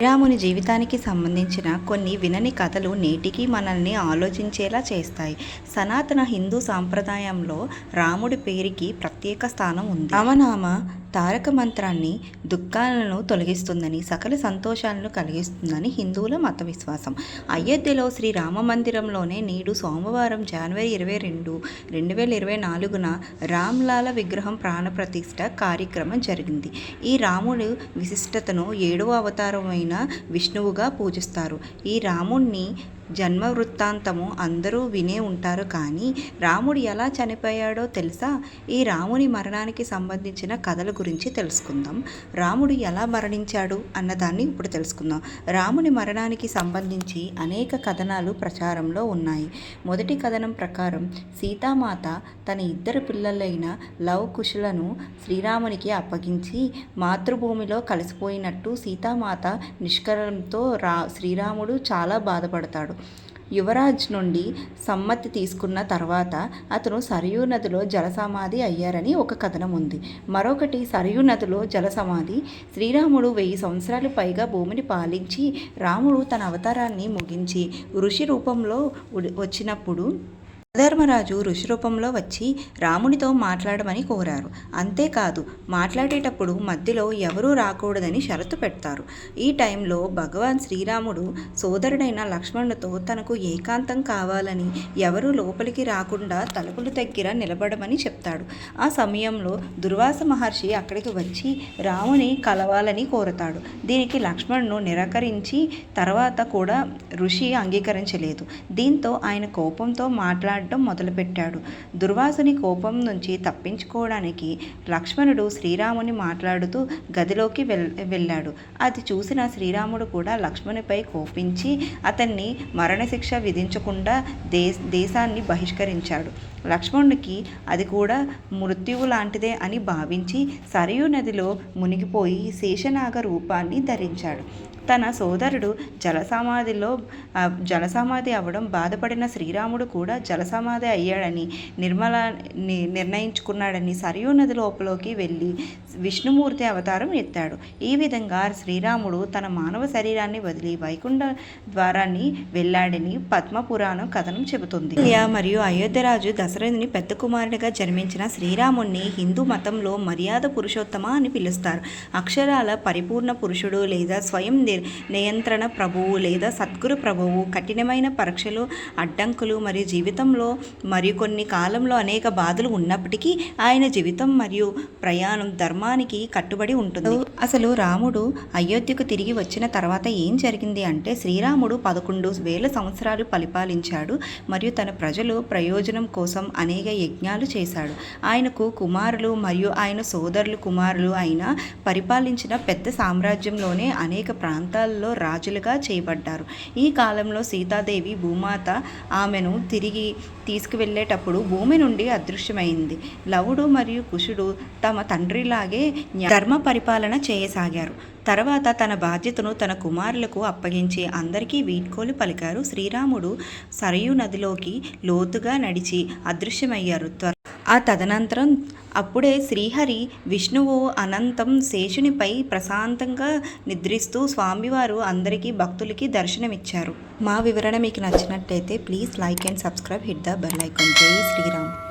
శ్రీరాముని జీవితానికి సంబంధించిన కొన్ని వినని కథలు నేటికి మనల్ని ఆలోచించేలా చేస్తాయి. సనాతన హిందూ సాంప్రదాయంలో రాముడి పేరుకి ప్రత్యేక స్థానం ఉంది. రామనామ తారక మంత్రాన్ని దుఃఖాలను తొలగిస్తుందని సకల సంతోషాలను కలిగిస్తుందని హిందువుల మత విశ్వాసం అయోధ్యలో శ్రీ రామ మందిరంలోనే నేడు సోమవారం జనవరి ఇరవై రెండు రెండు వేల ఇరవై నాలుగున రామ్లాల విగ్రహం ప్రాణప్రతిష్ఠ కార్యక్రమం జరిగింది. ఈ రాముడు విశిష్టతను ఏడవ అవతారమైన విష్ణువుగా పూజిస్తారు. ఈ రాముణ్ణి జన్మ వృత్తాంతము అందరూ వినే ఉంటారు కానీ రాముడు ఎలా చనిపోయాడో తెలుసా? ఈ రాముని మరణానికి సంబంధించిన కథల గురించి తెలుసుకుందాం. రాముడు ఎలా మరణించాడు అన్నదాన్ని ఇప్పుడు తెలుసుకుందాం. రాముని మరణానికి సంబంధించి అనేక కథనాలు ప్రచారంలో ఉన్నాయి. మొదటి కథనం ప్రకారం సీతామాత తన ఇద్దరు పిల్లలైన లవ్ కుశులను శ్రీరామునికి అప్పగించి మాతృభూమిలో కలిసిపోయినట్టు సీతామాత నిష్కరంతో రా శ్రీరాముడు చాలా బాధపడతాడు. యువరాజ్ నుండి సమ్మతి తీసుకున్న తర్వాత అతను సరయూ నదిలో జలసమాధి అయ్యారని ఒక కథనం ఉంది మరొకటి సరయూ నదిలో జలసమాధి శ్రీరాముడు వెయ్యి సంవత్సరాలు పైగా భూమిని పాలించి రాముడు తన అవతారాన్ని ముగించి ఋషి రూపంలో వచ్చినప్పుడు యమధర్మరాజు ఋషి రూపంలో వచ్చి రామునితో మాట్లాడమని కోరారు. అంతేకాదు మాట్లాడేటప్పుడు మధ్యలో ఎవరూ రాకూడదని షరతు పెడతారు. ఈ టైంలో భగవాన్ శ్రీరాముడు సోదరుడైన లక్ష్మణుడితో తనకు ఏకాంతం కావాలని ఎవరూ లోపలికి రాకుండా తలుపుల దగ్గర నిలబడమని చెప్తాడు. ఆ సమయంలో దుర్వాస మహర్షి అక్కడికి వచ్చి రాముని కలవాలని కోరతాడు. దీనికి లక్ష్మణ్ను నిరాకరించి తర్వాత కూడా ఋషి అంగీకరించలేదు. దీంతో ఆయన కోపంతో మాట్లాడడం మొదలుపెట్టాడు. దుర్వాసుని కోపం నుంచి తప్పించుకోవడానికి లక్ష్మణుడు శ్రీరాముని మాట్లాడుతూ గదిలోకి వెల్ వెళ్ళాడు. అది చూసిన శ్రీరాముడు కూడా లక్ష్మణుపై కోపించి అతన్ని మరణశిక్ష విధించకుండా దే దేశాన్ని బహిష్కరించాడు. లక్ష్మణుడికి అది కూడా మృత్యువు లాంటిదే అని భావించి సరయూ నదిలో మునిగిపోయి శేషనాగ రూపాన్ని ధరించాడు. తన సోదరుడు జలసమాధిలో జలసమాధి అవ్వడం బాధపడిన శ్రీరాముడు కూడా సమాధి అయ్యాడని నిర్మల ని- నిర్ణయించుకున్నాడని సరయూ నది లోపలికి వెళ్ళి విష్ణుమూర్తి అవతారం ఎత్తాడు. ఈ విధంగా శ్రీరాముడు తన మానవ శరీరాన్ని వదిలి వైకుంఠ ద్వారాన్ని వెళ్ళాడని పద్మపురాణం కథనం చెబుతుంది. మరియు అయోధ్యరాజు దశరథుని పెద్ద కుమారుడిగా జన్మించిన శ్రీరాముణ్ణి హిందూ మతంలో మర్యాద పురుషోత్తమ అని పిలుస్తారు. అక్షరాల పరిపూర్ణ పురుషుడు లేదా స్వయం నియంత్రణ ప్రభువు లేదా సద్గురు ప్రభువు కఠినమైన పరీక్షలు అడ్డంకులు మరియు జీవితంలో మరియు కొన్ని కాలంలో అనేక బాధలు ఉన్నప్పటికీ ఆయన జీవితం మరియు ప్రయాణం ధర్మానికి కట్టుబడి ఉంటుంది. అసలు రాముడు అయోధ్యకు తిరిగి వచ్చిన తర్వాత ఏం జరిగింది అంటే శ్రీరాముడు పదకొండు వేల సంవత్సరాలు పరిపాలించాడు మరియు తన ప్రజలు ప్రయోజనం కోసం అనేక యజ్ఞాలు చేశాడు. ఆయనకు కుమారులు మరియు ఆయన సోదరులు కుమారులు అయిన పరిపాలించిన పెద్ద సామ్రాజ్యంలోనే అనేక ప్రాంతాల్లో రాజులుగా చేయబడ్డారు. ఈ కాలంలో సీతాదేవి భూమాత ఆమెను తిరిగి తీసుకువెళ్ళేటప్పుడు భూమి నుండి అదృశ్యమైంది. లవుడు మరియు కుషుడు తమ తండ్రిలాగే ధర్మ పరిపాలన చేయసాగారు. తర్వాత తన బాధ్యతను తన కుమారులకు అప్పగించి అందరికీ వీడ్కోలు పలికారు. శ్రీరాముడు సరయూ నదిలోకి లోతుగా నడిచి అదృశ్యమయ్యారు. త్వర ఆ తదనంతరం అప్పుడే శ్రీహరి విష్ణువు అనంతం శేషునిపై ప్రశాంతంగా నిద్రిస్తూ స్వామివారు అందరికీ భక్తులకి దర్శనమిచ్చారు. మా వివరణ మీకు నచ్చినట్టయితే please like and subscribe hit the bell icon. జై శ్రీరామ్.